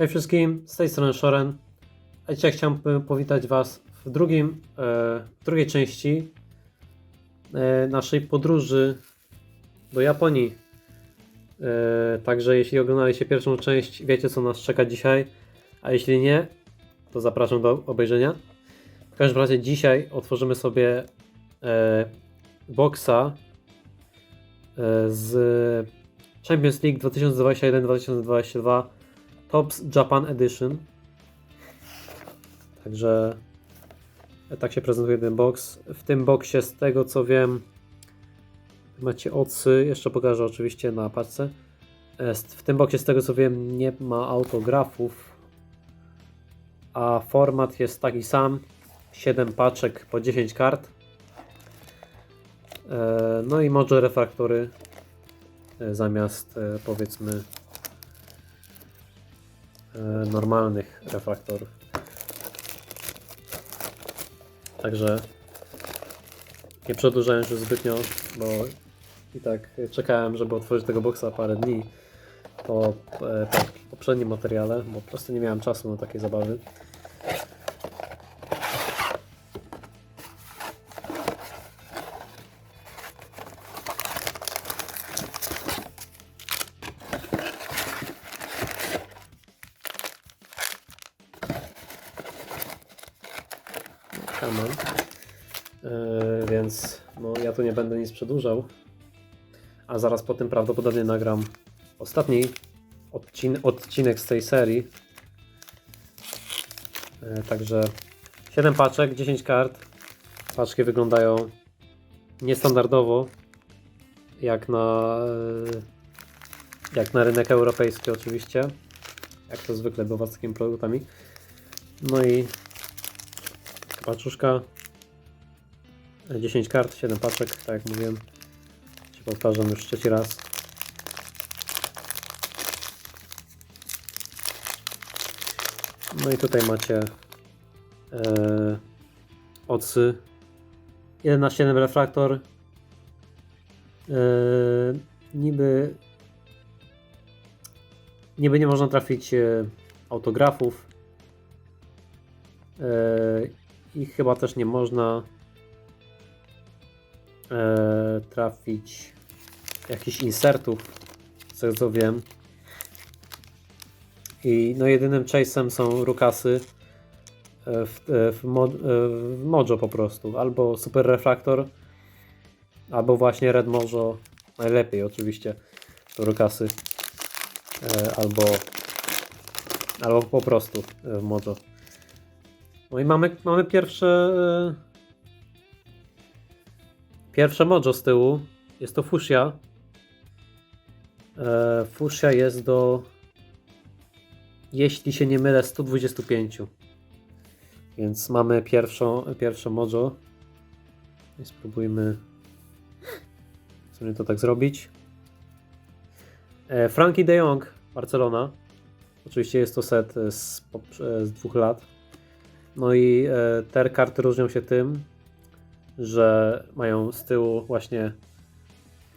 Cześć wszystkim, z tej strony Shoren. A dzisiaj chciałbym powitać Was w, drugim, e, w drugiej części e, naszej podróży do Japonii. E, także jeśli oglądaliście pierwszą część, wiecie co nas czeka dzisiaj. A jeśli nie, to zapraszam do obejrzenia. W każdym razie dzisiaj otworzymy sobie boxa z Champions League 2021-2022 Tops Japan Edition. Także tak się prezentuje ten box. W tym boxie, z tego co wiem, macie ocy. Jeszcze pokażę oczywiście na paczce. E, W tym boxie, z tego co wiem, nie ma autografów. A format jest taki sam. 7 paczek po 10 kart. E, No i może refraktory e, zamiast powiedzmy normalnych refraktorów. Także nie przedłużając już zbytnio, bo i tak czekałem, żeby otworzyć tego boxa parę dni po, e, po poprzednim materiale, bo po prostu nie miałem czasu na takie zabawy. No, ja tu nie będę nic przedłużał. A zaraz po tym prawdopodobnie nagram ostatni odcin odcinek z tej serii. Yy, także 7 paczek, 10 kart. Paczki wyglądają niestandardowo. Jak na, yy, jak na rynek europejski oczywiście. Jak to zwykle bywa z takimi produktami. No i Paczuszka. 10 kart, 7 paczek, tak jak mówiłem. Się powtarzam już trzeci raz. No i tutaj macie e, ocy. 1 na 7 refraktor. E, niby niby nie można trafić e, autografów. E, I chyba też nie można e, trafić jakichś insertów, z tego co wiem. I no jedynym chase'em są rukasy e, w, e, w, mod, e, w Mojo po prostu. Albo Super Refraktor, albo właśnie Red Mojo. Najlepiej oczywiście to rukasy. E, albo, albo po prostu w Mojo. No i mamy, mamy pierwsze. Pierwsze mojo z tyłu. Jest to Fushia. E, Fushia jest do. Jeśli się nie mylę, 125. Więc mamy pierwszą, pierwsze mojo. I spróbujmy sobie to tak zrobić. E, Frankie de Jong, Barcelona. Oczywiście jest to set z, z dwóch lat. No i e, te karty różnią się tym, że mają z tyłu właśnie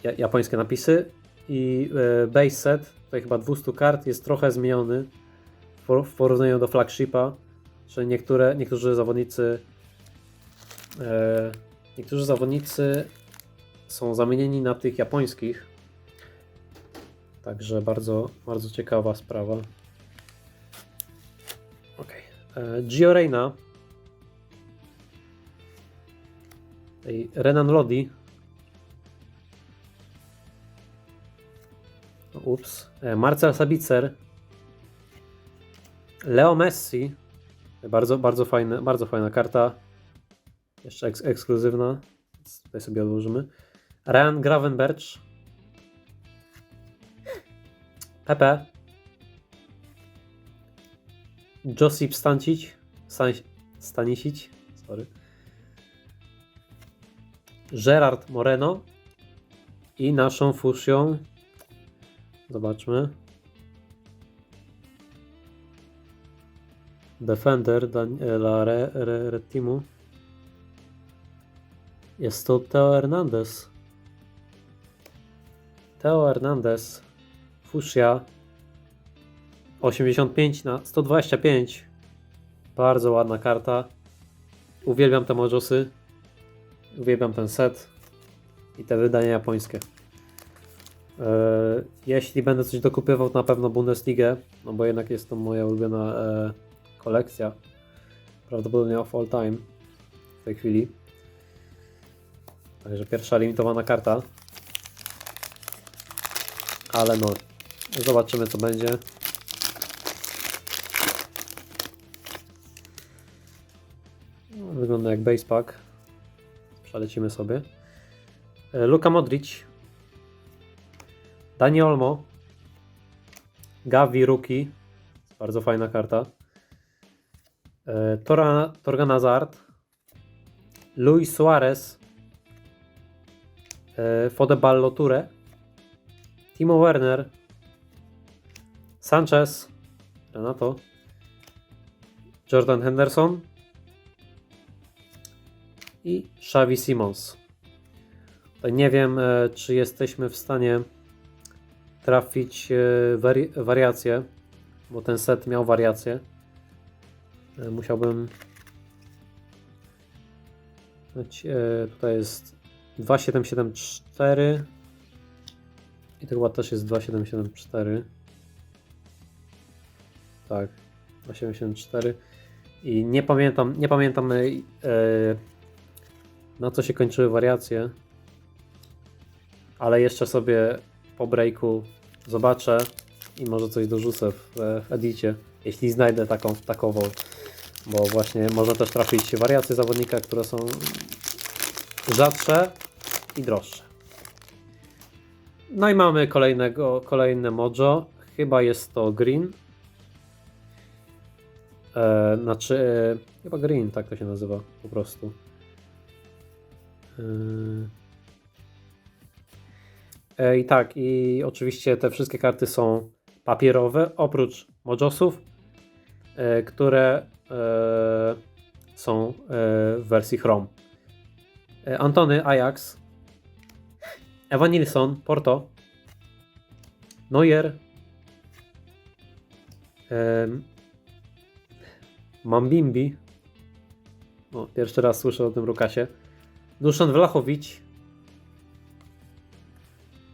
ja- japońskie napisy i e, base set, tutaj chyba 200 kart, jest trochę zmieniony w por- w porównaniu do flagshipa, że niektóre, niektórzy zawodnicy e, niektórzy zawodnicy są zamienieni na tych japońskich. Także bardzo, bardzo ciekawa sprawa. Okej. E, Gio Reyna. Ej, Renan Lodi. Ups. E, Marcel Sabicer. Leo Messi. Bardzo, bardzo, fajne, bardzo fajna karta. Jeszcze eks ekskluzywna. Tutaj sobie odłożymy. Ryan Gravenberch. Pepe. Josip Stancic. Stan. Sorry. Gerard Moreno. I naszą fusią. Zobaczmy. Defender Daniela Re, Re, Retimu. Jest to Teo Hernandez. Teo Hernandez. Fusia. 85 na 125. Bardzo ładna karta. Uwielbiam te mojosy. Uwielbiam ten set i te wydania japońskie. E, jeśli będę coś dokupywał, to na pewno Bundesligę, no bo jednak jest to moja ulubiona e, kolekcja. Prawdopodobnie of all time w tej chwili. Także pierwsza limitowana karta. Ale no, zobaczymy co będzie. Wygląda jak base pack. Przelecimy sobie. E, Luka Modric. Dani Olmo. Gavi Ruki. Bardzo fajna karta. E, Tora, Torgan. Luis Suarez. E, Fodeballo Ture. Timo Werner. Sanchez. Renato. Jordan Henderson. I Xavi Simons. Nie wiem, e, czy jesteśmy w stanie trafić e, wari wariacje, bo ten set miał wariacje. E, Musiałbym. Tutaj jest 2774 i to chyba też jest 2774. Tak, 2774 i nie pamiętam, nie pamiętam e, na co się kończyły wariacje, ale jeszcze sobie po breaku zobaczę i może coś dorzucę w, w edicie, jeśli znajdę taką, takową, bo właśnie można też trafić wariacje zawodnika, które są rzadsze i droższe. No i mamy kolejnego, kolejne mojo, chyba jest to green, e, znaczy e, chyba green, tak to się nazywa po prostu. Yy. E, I tak, i oczywiście te wszystkie karty są papierowe, oprócz Mojosów, e, które e, są w wersji Chrome. Antony Ajax, Evan Nilsson, Porto, Neuer, Mambimbi, o, pierwszy raz słyszę o tym Rukasie, Duszan Wlachowicz.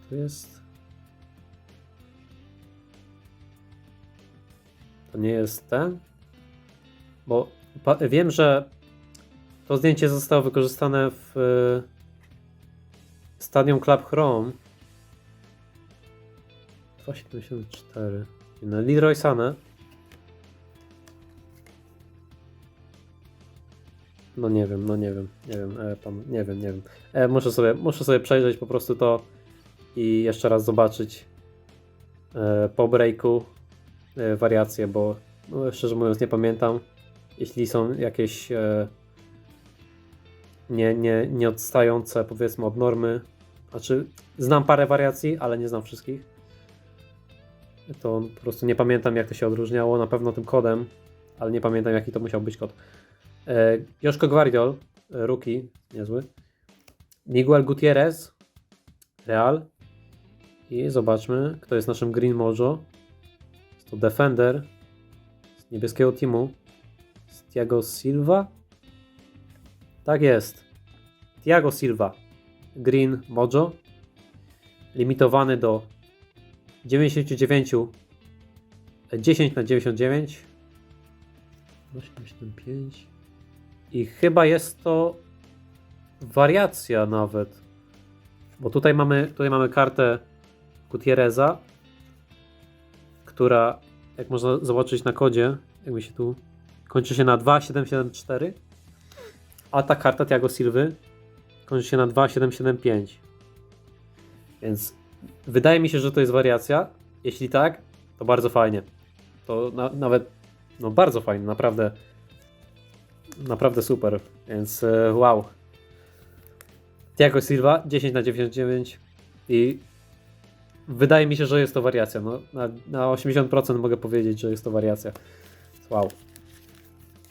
To jest. To nie jest ten? Bo wiem, że to zdjęcie zostało wykorzystane w y, Stadium Club Chrome. 274. Na Leroy Sané. No nie wiem, no nie wiem, nie wiem, e, pan, nie wiem, nie wiem. E, muszę, sobie, muszę sobie przejrzeć po prostu to i jeszcze raz zobaczyć e, po breaku e, wariacje, bo no, szczerze mówiąc nie pamiętam. Jeśli są jakieś e, nie, nie, nie odstające powiedzmy od normy, znaczy znam parę wariacji, ale nie znam wszystkich. To po prostu nie pamiętam jak to się odróżniało, na pewno tym kodem, ale nie pamiętam jaki to musiał być kod. E, Joszko Gvardiol, e, rookie, niezły. Miguel Gutierrez, Real. I zobaczmy, kto jest naszym Green Mojo. Jest to Defender z niebieskiego teamu. Z Thiago Silva. Tak jest. Thiago Silva. Green Mojo. Limitowany do 99. e, 10 na 99. 875. I chyba jest to wariacja nawet. Bo tutaj mamy, tutaj mamy kartę Gutierreza, która, jak można zobaczyć na kodzie, jakby się tu kończy się na 2774, a ta karta Thiago Silwy kończy się na 2775. Więc wydaje mi się, że to jest wariacja. Jeśli tak, to bardzo fajnie. To na, nawet, no bardzo fajnie, naprawdę naprawdę super, więc e, wow. Thiago Silva 10 na 99 i wydaje mi się, że jest to wariacja. No, na, na 80% mogę powiedzieć, że jest to wariacja. Wow.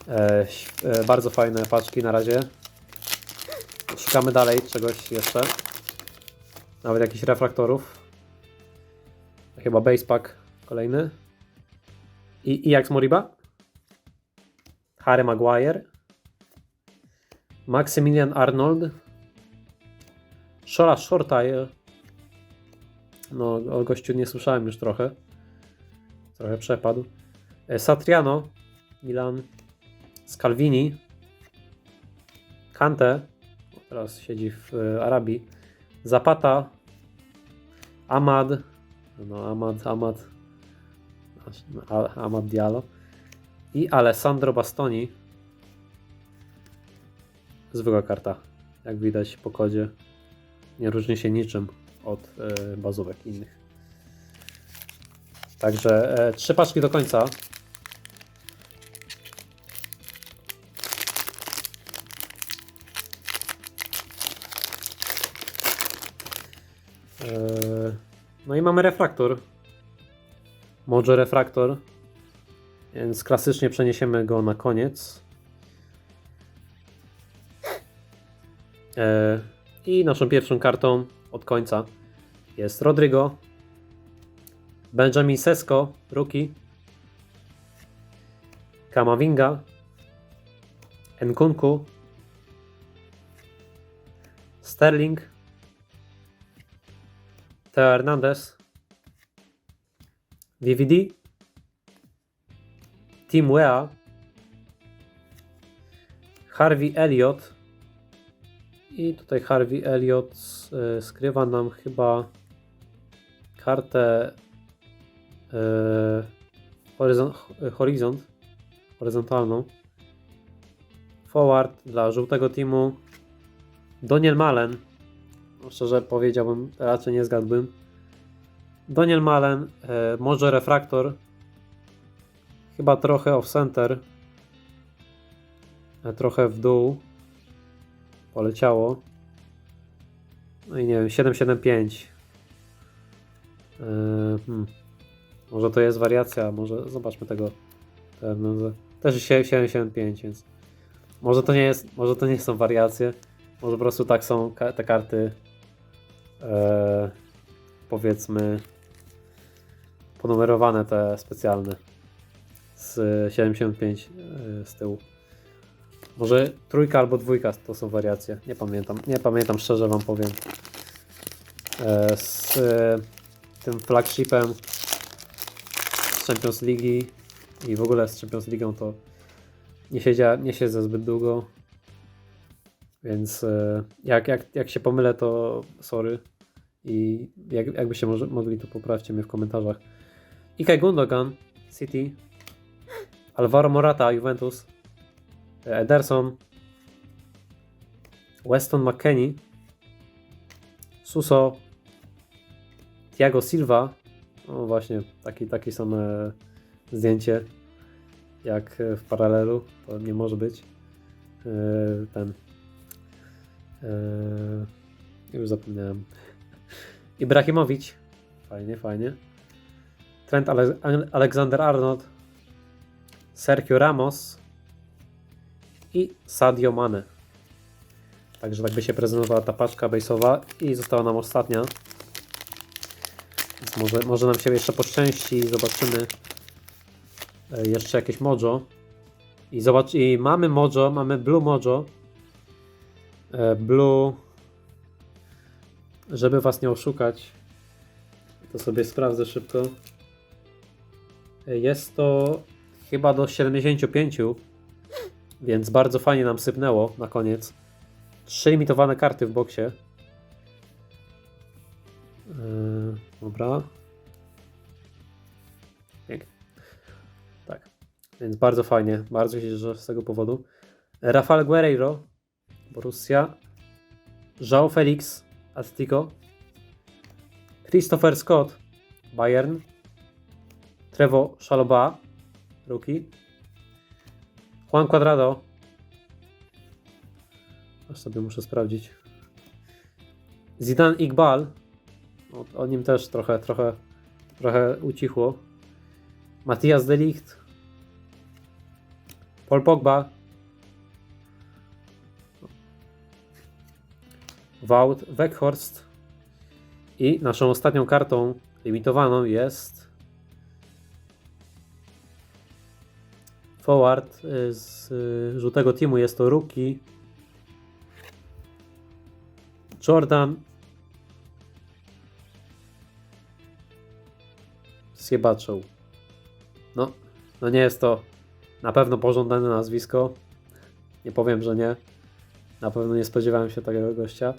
E, e, bardzo fajne paczki na razie. Szukamy dalej czegoś jeszcze. Nawet jakichś refraktorów. Chyba base pack kolejny. I, i jak z Moriba? Harry Maguire. Maximilian Arnold. Shola Shortire. No, o gościu nie słyszałem już trochę. Trochę przepadł. E, Satriano. Milan. Scalvini. Kante. Teraz siedzi w e, Arabii. Zapata. Amad. No, Amad, Amad. Amad Diallo. I Alessandro Bastoni. Zwykła karta. Jak widać po kodzie. Nie różni się niczym od e, bazówek innych. Także e, trzy paczki do końca. E, no i mamy refraktor. Mojo refraktor. Więc klasycznie przeniesiemy go na koniec. I naszą pierwszą kartą od końca jest Rodrigo, Benjamin Sesko, rookie, Kamavinga, Nkunku, Sterling, Teo Hernandez, VVD, Tim Wea, Harvey Elliott i tutaj Harvey Elliott e, skrywa nam chyba kartę e, horyzont, horyzont, horyzontalną. Forward dla żółtego teamu Doniel Malen. No, szczerze powiedziałbym, raczej nie zgadłbym. Doniel Malen, e, może refraktor. Chyba trochę off center. Trochę w dół. Poleciało. No i nie wiem, 775. E, hmm. Może to jest wariacja, może zobaczmy tego. Ten, no, też jest 775, więc może to nie jest, może to nie są wariacje. Może po prostu tak są te karty e, powiedzmy ponumerowane te specjalne z 75 e, z tyłu. Może trójka albo dwójka to są wariacje. Nie pamiętam. Nie pamiętam szczerze wam powiem. E, z e, tym flagshipem z Champions League i w ogóle z Champions League to nie, siedzia, nie siedzę zbyt długo. Więc e, jak, jak, jak się pomylę, to sorry. I jak, jakbyście może, mogli, to poprawcie mnie w komentarzach. Ikay Gundogan, City. Alvaro Morata, Juventus. Ederson. Weston McKennie. Suso. Thiago Silva. No właśnie, taki, takie same zdjęcie jak w paralelu. To nie może być. E, Ten. e, Już zapomniałem. Ibrahimowicz. Fajnie, fajnie. Trent Ale Alexander Arnold. Sergio Ramos. I Sadio Mane. Także tak by się prezentowała ta paczka base'owa i została nam ostatnia. Więc może, może nam się jeszcze poszczęści i zobaczymy e, jeszcze jakieś mojo. I zobacz, i mamy mojo, mamy blue mojo. E, Blue. Żeby was nie oszukać, to sobie sprawdzę szybko. E, Jest to chyba do 75, więc bardzo fajnie nam sypnęło na koniec. Trzy limitowane karty w boksie. Yy, dobra. Pięknie. Tak. Więc bardzo fajnie. Bardzo się cieszę z tego powodu. Rafael Guerreiro, Borussia. João Felix, Atletico. Christopher Scott, Bayern. Trevo Chaloba, rookie. Juan Cuadrado. Aż sobie muszę sprawdzić. Zidane Iqbal. O, o nim też trochę, trochę, trochę ucichło. Matthias de Ligt. Paul Pogba. Wout Weghorst. I naszą ostatnią kartą limitowaną jest forward y, z y, żółtego teamu jest to Rookie. Jordan. Zjebaczył. No, no nie jest to na pewno pożądane nazwisko. Nie powiem, że nie. Na pewno nie spodziewałem się takiego gościa.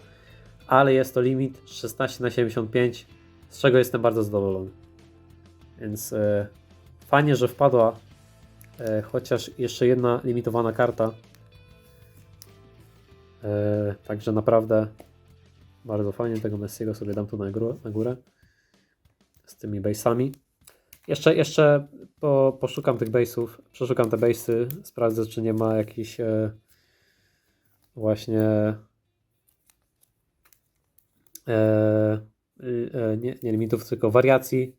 Ale jest to limit 16 na 75, z czego jestem bardzo zadowolony. Więc e, fajnie, że wpadła chociaż jeszcze jedna limitowana karta. E, także naprawdę bardzo fajnie tego Messiego sobie dam tu na górę, na górę z tymi base'ami. Jeszcze, jeszcze po, poszukam tych base'ów, przeszukam te base'y, sprawdzę czy nie ma jakichś e, właśnie e, y, e, nie, nie limitów, tylko wariacji,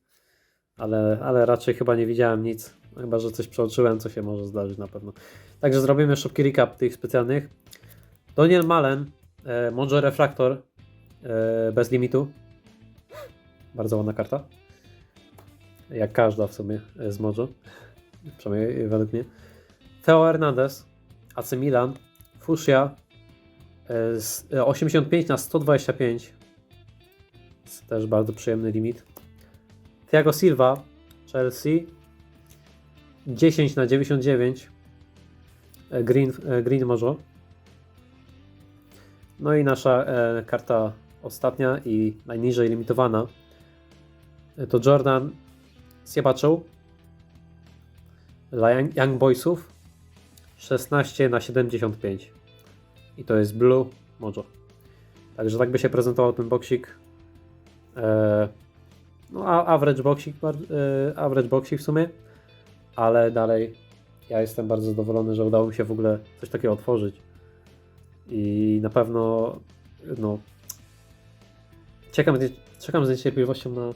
ale, ale raczej chyba nie widziałem nic, chyba że coś przeoczyłem, co się może zdarzyć na pewno. Także zrobimy szybki recap tych specjalnych. Daniel Malen, e, Refraktor e, bez limitu. Bardzo ładna karta. Jak każda w sumie e, z Mojo. Przynajmniej według mnie. Theo Hernandez, AC Milan, Fushia, e, z- e, 85 na 125. Jest też bardzo przyjemny limit. Thiago Silva, Chelsea, 10 na 99. e, Green, e, Green Mojo. No i nasza e, karta ostatnia i najniżej limitowana to Jordan Siebaczył dla Young, Boysów 16 na 75 i to jest Blue Mojo. Także tak by się prezentował ten boksik. No average boksik, average boksik w sumie, ale dalej ja jestem bardzo zadowolony, że udało mi się w ogóle coś takiego otworzyć. I na pewno no czekam, czekam z niecierpliwością na,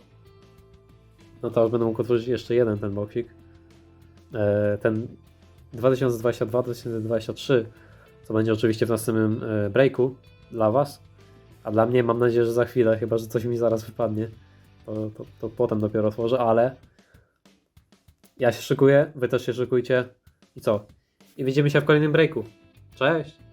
na to, aż będę mógł otworzyć jeszcze jeden ten boksik. E, ten 2022-2023, co będzie oczywiście w następnym e, breaku dla Was. A dla mnie mam nadzieję, że za chwilę, chyba że coś mi zaraz wypadnie, to, to, to potem dopiero otworzę, ale ja się szykuję, Wy też się szykujcie i co? I widzimy się w kolejnym breaku. Cześć!